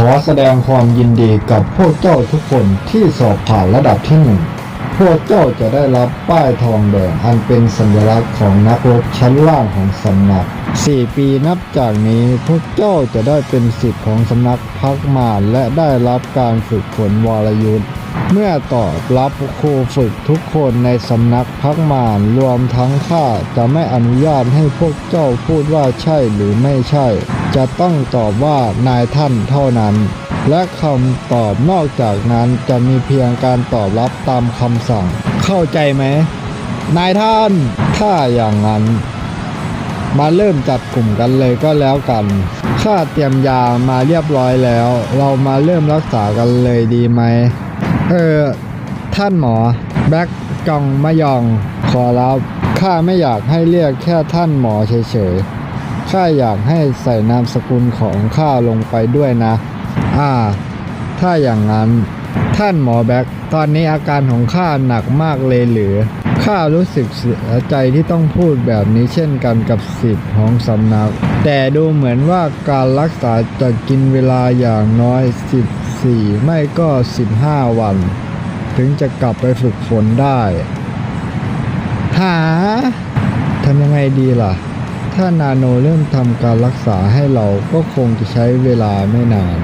ขอแสดงความยินดีกับพวกเจ้าทุกคนที่สอบผ่านระดับที่หนึ่ง พวกเจ้าจะได้รับป้ายทองแดงอันเป็นสัญลักษณ์ของนักรบชั้นล่างของสำนักสี่ปีนับจากนี้พวกเจ้าจะได้เป็นสิทธิ์ของสำนักพักมารและได้รับการฝึกฝนวรยุทธ์เมื่อตอบรับครูฝึกทุกคนในสำนักพักมารรวมทั้งข้าจะไม่อนุญาตให้พวกเจ้าพูดว่าใช่หรือไม่ใช่ จะต้องตอบว่านายท่านเท่านั้น และคำตอบนอกจากนั้นจะมีเพียงการตอบรับตามคำสั่ง เข้าใจไหม นายท่าน ถ้าอย่างนั้น มาเริ่มจัดกลุ่มกันเลยก็แล้วกันข้าเตรียมยามาเรียบร้อยแล้ว เรามาเริ่มรักษากันเลยดีไหม เออ ท่านหมอ แบ็กจองมะยอง ขอรับข้าไม่อยากให้เรียกแค่ท่านหมอเฉยๆ ข้าอยากให้ใส่นามสกุลของข้าลงไปด้วยนะ อ่า ถ้าอย่างนั้นท่านหมอแบ็กตอนนี้อาการของข้าหนักมากเลยหรือข้ารู้สึกเสียใจที่ต้องพูดแบบนี้เช่นกันกับสิทธิ์ของสำนัก แต่ดูเหมือนว่าการรักษาจะกินเวลาอย่างน้อย 14 ไม่ก็ 15 วัน ถึงจะกลับไปฝึกฝนได้ หาทำยังไงดีล่ะ ถ้านาโนเริ่มทำการรักษาให้เราก็คงจะใช้เวลาไม่นาน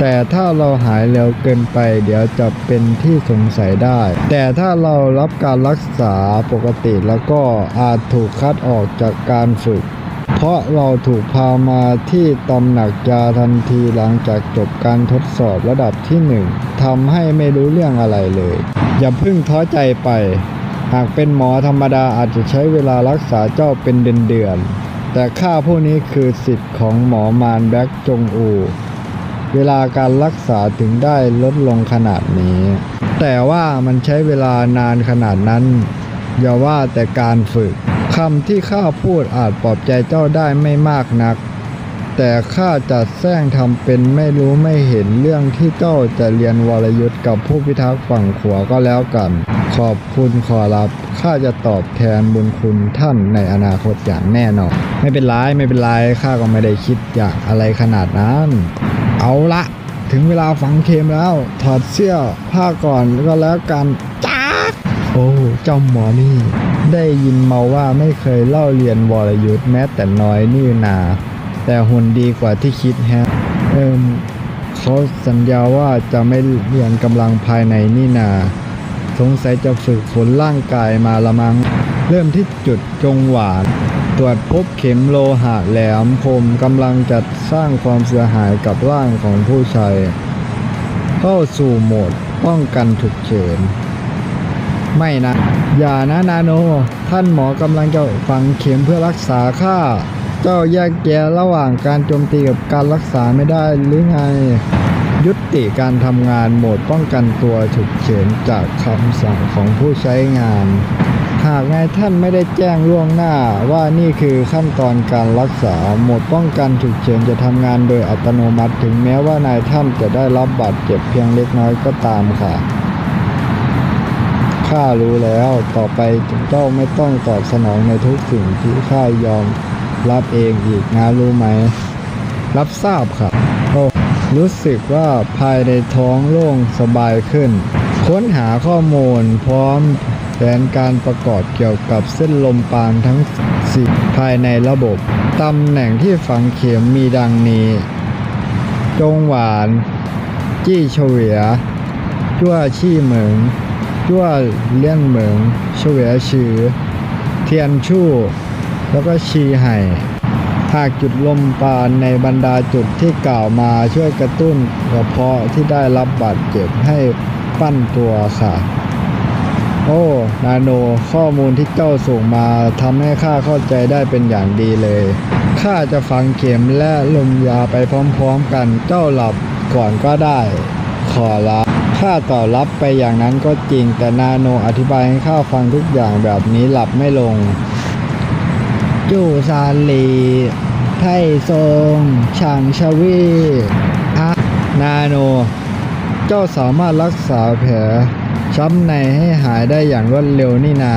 แต่ถ้าเราหายเร็วเกินไป เดี๋ยวจะเป็นที่สงสัยได้ แต่ถ้าเรารับการรักษาปกติแล้วก็อาจถูกคัดออกจากการฝึก เพราะเราถูกพามาที่ตำหนักยาทันทีหลังจากจบการทดสอบระดับที่หนึ่งทำให้ไม่รู้เรื่องอะไรเลย อย่าเพิ่งท้อใจไปหากเป็นหมอธรรมดาอาจจะใช้เวลารักษาเจ้าเป็นเดือนๆ แต่ข้าผู้นี้คือสิทธิ์ของหมอมานแบ็กจงอู เวลาการรักษาถึงได้ลดลงขนาดนี้ แต่ว่ามันใช้เวลานานขนาดนั้น อย่าว่าแต่การฝึกคำที่ข้าพูดอาจปลอบใจเจ้าได้ไม่มากนัก แต่ข้าจะแซงทำเป็นไม่รู้ไม่เห็นเรื่องที่เจ้าจะเรียนวรยุทธ์กับผู้พิทักษ์ฝั่งขวาก็แล้วกัน ขอบคุณขอรับข้าจะตอบแทนบุญคุณท่านในอนาคตอย่างแน่นอนไม่เป็นไรไม่เป็นไรข้าก็ไม่ได้คิดอยากอะไรขนาดนั้น เอาละถึงเวลาฝังเข็มแล้ว ถอดเสื้อผ้าก่อนก็แล้วกันจ้าโอ้เจ้าหมอนี่ ได้ยินมาว่าไม่เคยเล่าเรียนวรยุทธ์แม้แต่น้อยนี่นา แต่หุ่นดีกว่าที่คิดฮะ เอิมเขาสัญญาว่าจะไม่เรียนกำลังภายในนี่นา สงสัยจะฝึกฝนร่างกายมาละมังเริ่มที่จุดจงหวาน ตรวจพบเข็มโลหะแหลมคมกำลังจะสร้างความเสียหายกับร่างของผู้ชายเข้าสู่โหมดป้องกันฉุกเฉินไม่นะ อย่านะนาโน ท่านหมอกำลังจะฝังเข็มเพื่อรักษาข้า เจ้าแยกแยะระหว่างการโจมตีกับการรักษาไม่ได้หรือไง ยุติการทำงานโหมดป้องกันตัวฉุกเฉินจากคำสั่งของผู้ใช้งาน หากนายท่านไม่ได้แจ้งล่วงหน้าว่านี่คือขั้นตอนการรักษาโหมดป้องกันฉุกเฉินจะทำงานโดยอัตโนมัติถึงแม้ว่านายท่านจะได้รับบาดเจ็บเพียงเล็กน้อยก็ตามค่ะข้ารู้แล้วต่อไปเจ้าไม่ต้องตอบสนองในทุกสิ่งที่ข้ายอม รับเองอีกนะรู้ไหม รับทราบครับโอ้รู้สึกว่าภายในท้องโล่งสบายขึ้น ค้นหาข้อมูลพร้อมแผนการประกอบเกี่ยวกับเส้นลมปานทั้งสี่ภายในระบบ ตำแหน่งที่ฝังเข็มมีดังนี้ จงหวาน จี้เฉวียจั่วชี่เหมิงจั่วเลี่ยนเหมิงเฉวียชือ เทียนชู่ แล้วก็ชีไห่หากจุดลมปานในบรรดาจุดที่กล่าวมาช่วยกระตุ้นกระเพาะที่ได้รับบาดเจ็บให้ปั้นตัวค่ะ โอ้ นาโน ข้อมูลที่เจ้าส่งมาทำให้ข้าเข้าใจได้เป็นอย่างดีเลย ข้าจะฟังเข็มและลมยาไปพร้อมๆกัน เจ้าหลับก่อนก็ได้ ขอรับข้าต่อรับไปอย่างนั้นก็จริง แต่นาโนอธิบายให้ข้าฟังทุกอย่างแบบนี้หลับไม่ลง จูซาลี ไทซงช่างชวีอะนาโน เจ้าสามารถรักษาแผลช้ำในให้หายได้อย่างรวดเร็วนี่นา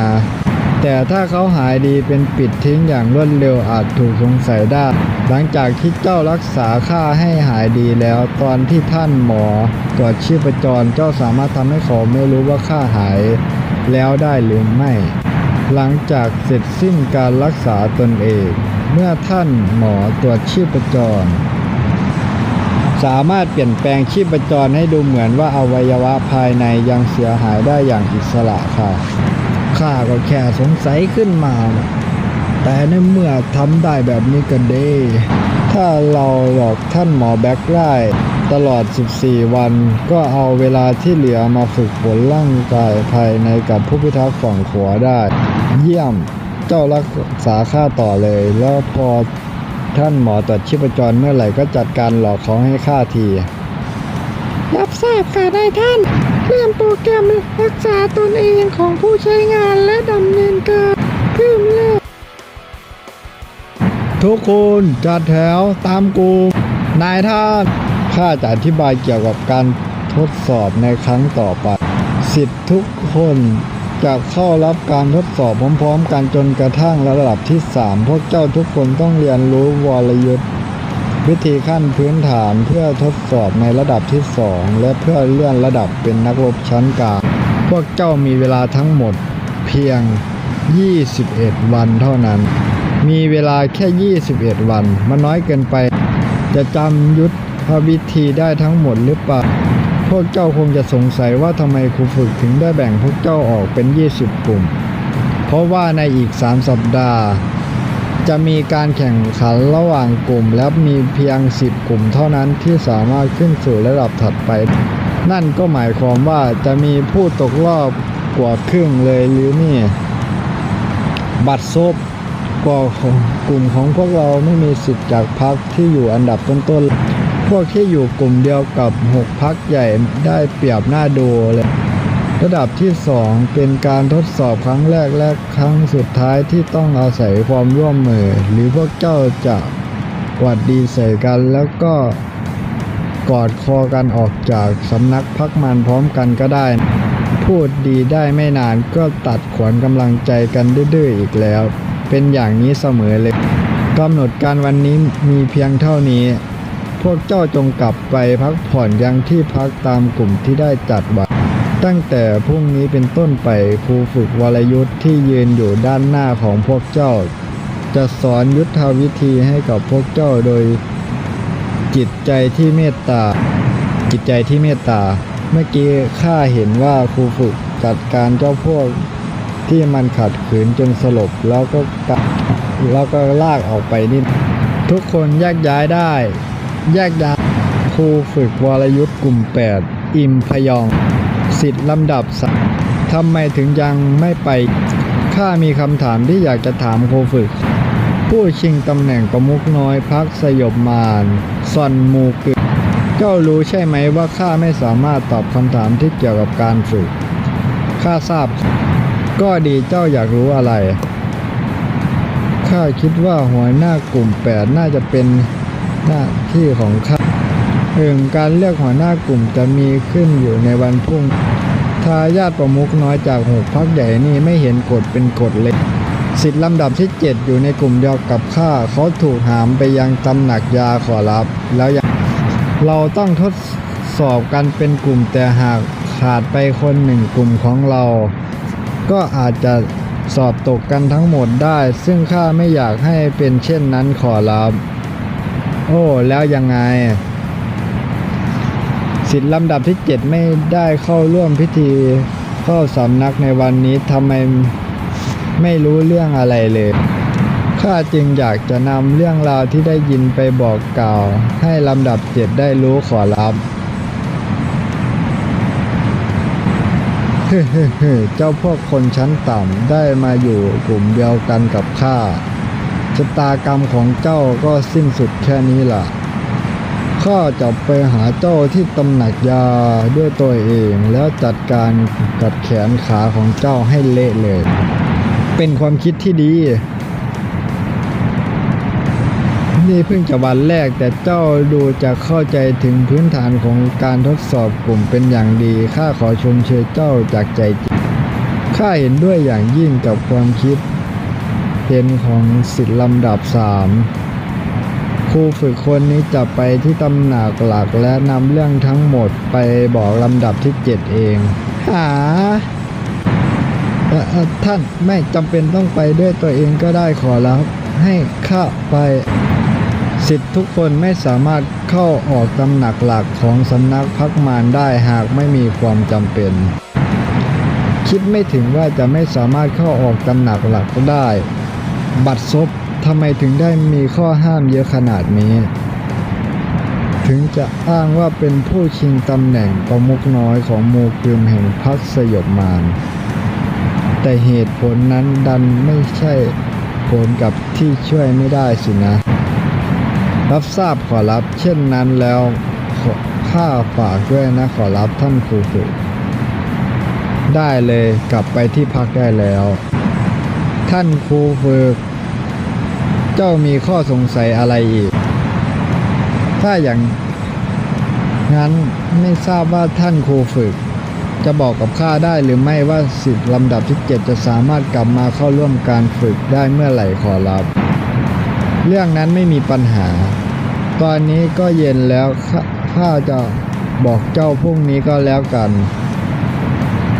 แต่ถ้าเขาหายดีเป็นปิดทิ้งอย่างรวดเร็วอาจถูกสงสัยได้ หลังจากที่เจ้ารักษาข้าให้หายดีแล้ว ตอนที่ท่านหมอตรวจชีพจรเจ้าสามารถทำให้เขาไม่รู้ว่าข้าหายแล้วได้หรือไม่ หลังจากเสร็จสิ้นการรักษาตนเอง เมื่อท่านหมอตรวจชีพจร สามารถเปลี่ยนแปลงชีพจรให้ดูเหมือนว่าอวัยวะภายในยังเสียหายได้อย่างอิสระค่ะข้าก็แค่สงสัยขึ้นมานะแต่ในเมื่อทำได้แบบนี้ก็ดีถ้าเราหลอกท่านหมอแบ็กได ตลอด 14 วัน ก็เอาเวลาที่เหลือมาฝึกฝนร่างกายภายในกับผู้พิทักษ์ฝั่งขวาได้ เยี่ยม เจ้ารักษาข้าต่อเลย แล้วพอท่านหมอตรวจชีพจรเมื่อไหร่ก็จัดการหลอกเขาให้ข้าที รับทราบค่ะนายท่านเริ่มโปรแกรมรักษาตนเองของผู้ใช้งานและดำเนินการเพิ่มเลิกทุกคนจัดแถวตามกูนายท่าน ข้าจะอธิบายเกี่ยวกับการทดสอบในครั้งต่อไป สิทธิ์ทุกคนจะเข้ารับการทดสอบพร้อมๆ กันจนกระทั่งระดับที่ 3 พวกเจ้าทุกคนต้องเรียนรู้วรยุทธ์วิธีขั้นพื้นฐานเพื่อทดสอบในระดับที่ 2 และเพื่อเลื่อนระดับเป็นนักรบชั้นกลาง พวกเจ้ามีเวลาทั้งหมดเพียง 21 วันเท่านั้น มีเวลาแค่ 21 วัน มันน้อยเกินไป จะจำยุทธ วิธีได้ทั้งหมดหรือเปล่า พวกเจ้าคงจะสงสัยว่าทำไมครูฝึกถึงได้แบ่งพวกเจ้าออกเป็น 20 กลุ่ม เพราะว่าในอีก 3 สัปดาห์ จะมีการแข่งขันระหว่างกลุ่ม และมีเพียง 10 กลุ่มเท่านั้นที่สามารถขึ้นสู่ระดับถัดไป นั่นก็หมายความว่าจะมีผู้ตกรอบกว่าครึ่งเลยหรือนี่ บัตรซบกว่าของกลุ่มของพวกเราไม่มีสิทธิ์จากพักที่อยู่อันดับต้นๆ พวกที่อยู่กลุ่มเดียวกับ 6พักใหญ่ได้เปรียบหน้าดูเลย ระดับที่ 2 เป็นการทดสอบครั้งแรกและครั้งสุดท้ายที่ต้องอาศัยความร่วมมือ หรือพวกเจ้าจะหวัดดีใส่กันแล้วก็กอดคอกันออกจากสำนักพักมันพร้อมกันก็ได้ พูดดีได้ไม่นานก็ตัดขวัญกำลังใจกันดื้อๆอีกแล้ว เป็นอย่างนี้เสมอเลยกำหนดการวันนี้มีเพียงเท่านี้ พวกเจ้าจงกลับไปพักผ่อนยังที่พักตามกลุ่มที่ได้จัดไว้ตั้งแต่พรุ่งนี้เป็นต้นไปครูฝึกวรยุทธ์ที่ยืนอยู่ด้านหน้าของพวกเจ้า จะสอนยุทธวิธีให้กับพวกเจ้าโดย จิตใจที่เมตตา จิตใจที่เมตตา เมื่อกี้ข้าเห็นว่าครูฝึกจัดการเจ้าพวกที่มันขัดขืนจนสลบแล้วก็แล้วก็ลากออกไปนี่ทุกคนแยกย้ายได้ แยกย้าครูฝึกวรยุทธ์กลุ่ม 8 อิมพยอง สิทธิ์ลำดับสามทำไมถึงยังไม่ไป ข้ามีคำถามที่อยากจะถามครูฝึก ผู้ชิงตำแหน่งประมุขน้อยพักสยบมารซอนมูกึเจ้ารู้ใช่ไหมว่าข้าไม่สามารถตอบคำถามที่เกี่ยวกับการฝึก ข้าทราบ ก็ดีเจ้าอยากรู้อะไร ข้าคิดว่าหัวหน้ากลุ่ม 8 น่าจะเป็น หน้าที่ของข้าเองการเลือกหัวหน้ากลุ่มจะมีขึ้นอยู่ในวันพรุ่งทายาทประมุขน้อยจากหกพักใหญ่นี่ไม่เห็นกฎเป็นกฎเลยสิทธิ์ลำดับที่ 7 อยู่ในกลุ่มเดียวกับข้าเขาถูกหามไปยังตำหนักยาขอรับ แล้วยังเราต้องทดสอบกันเป็นกลุ่มแต่หากขาดไปคนหนึ่งกลุ่มของเรา ก็อาจจะสอบตกกันทั้งหมดได้ ซึ่งข้าไม่อยากให้เป็นเช่นนั้นขอรับ โอ้ แล้วยังไง สิทธิ์ลำดับที่7ไม่ได้เข้าร่วมพิธีเข้าสำนักในวันนี้ทำไมไม่รู้เรื่องอะไรเลยข้าจึงอยากจะนำเรื่องราวที่ได้ยินไปบอกกล่าว ให้ลำดับเจ็ดได้รู้ขอรับเฮ้เจ้าพวกคนชั้นต่ำได้มาอยู่กลุ่มเดียวกันกับข้า ชะตากรรมของเจ้าก็สิ้นสุดแค่นี้ล่ะ ข้าจะไปหาเจ้าที่ตำหนักยาด้วยตัวเองแล้วจัดการกับแขนขาของเจ้าให้เละเลย เป็นความคิดที่ดี นี่เพิ่งจะวันแรกแต่เจ้าดูจะเข้าใจถึงพื้นฐานของการทดสอบกลุ่มเป็นอย่างดี ข้าขอชมเชยเจ้าจากใจจริงข้าเห็นด้วยอย่างยิ่งกับความคิด เห็นของสิทธิลำดับสามครูฝึกคนนี้จะไปที่ตำหนักหลักและนำเรื่องทั้งหมดไปบอกลำดับที่เจ็ดเอง หาท่านไม่จำเป็นต้องไปด้วยตัวเองก็ได้ขอรับให้ข้าไปสิทธิ์ทุกคนไม่สามารถเข้าออกตำหนักหลักของสำนักพักมารได้หากไม่มีความจำเป็น คิดไม่ถึงว่าจะไม่สามารถเข้าออกตำหนักหลักได้ บัตรซบทำไมถึงได้มีข้อห้ามเยอะขนาดนี้ ถึงจะอ้างว่าเป็นผู้ชิงตำแหน่งประมุขน้อยของโมกึมแห่งพรรคสยบมารแต่เหตุผลนั้นดันไม่ใช่ผลกับที่ช่วยไม่ได้สินะ รับทราบขอรับเช่นนั้นแล้วขอข้าฝากด้วยนะขอรับท่านครูฝึกได้เลยกลับไปที่พักได้แล้ว ท่านครูฝึก เจ้ามีข้อสงสัยอะไรอีก ถ้าอย่างงั้นไม่ทราบว่าท่านครูฝึก จะบอกกับข้าได้หรือไม่ว่าสิทธิ์ลำดับที่เจ็ดจะสามารถกลับมาเข้าร่วมการฝึกได้เมื่อไหร่ขอรับ เรื่องนั้นไม่มีปัญหา ตอนนี้ก็เย็นแล้วข้าข้าจะบอกเจ้าพรุ่งนี้ก็แล้วกัน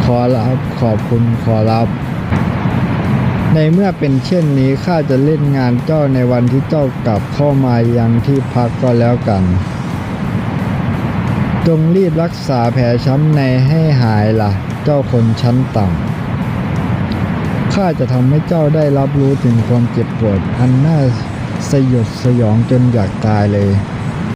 ขอรับขอบคุณขอรับ ในเมื่อเป็นเช่นนี้ข้าจะเล่นงานเจ้าในวันที่เจ้ากลับเข้ามายังที่พักก็แล้วกัน จงรีบรักษาแผลช้ำในให้หายล่ะ เจ้าคนชั้นต่ำข้าจะทำให้เจ้าได้รับรู้ถึงความเจ็บปวด อันน่าสยดสยองจนอยากตายเลย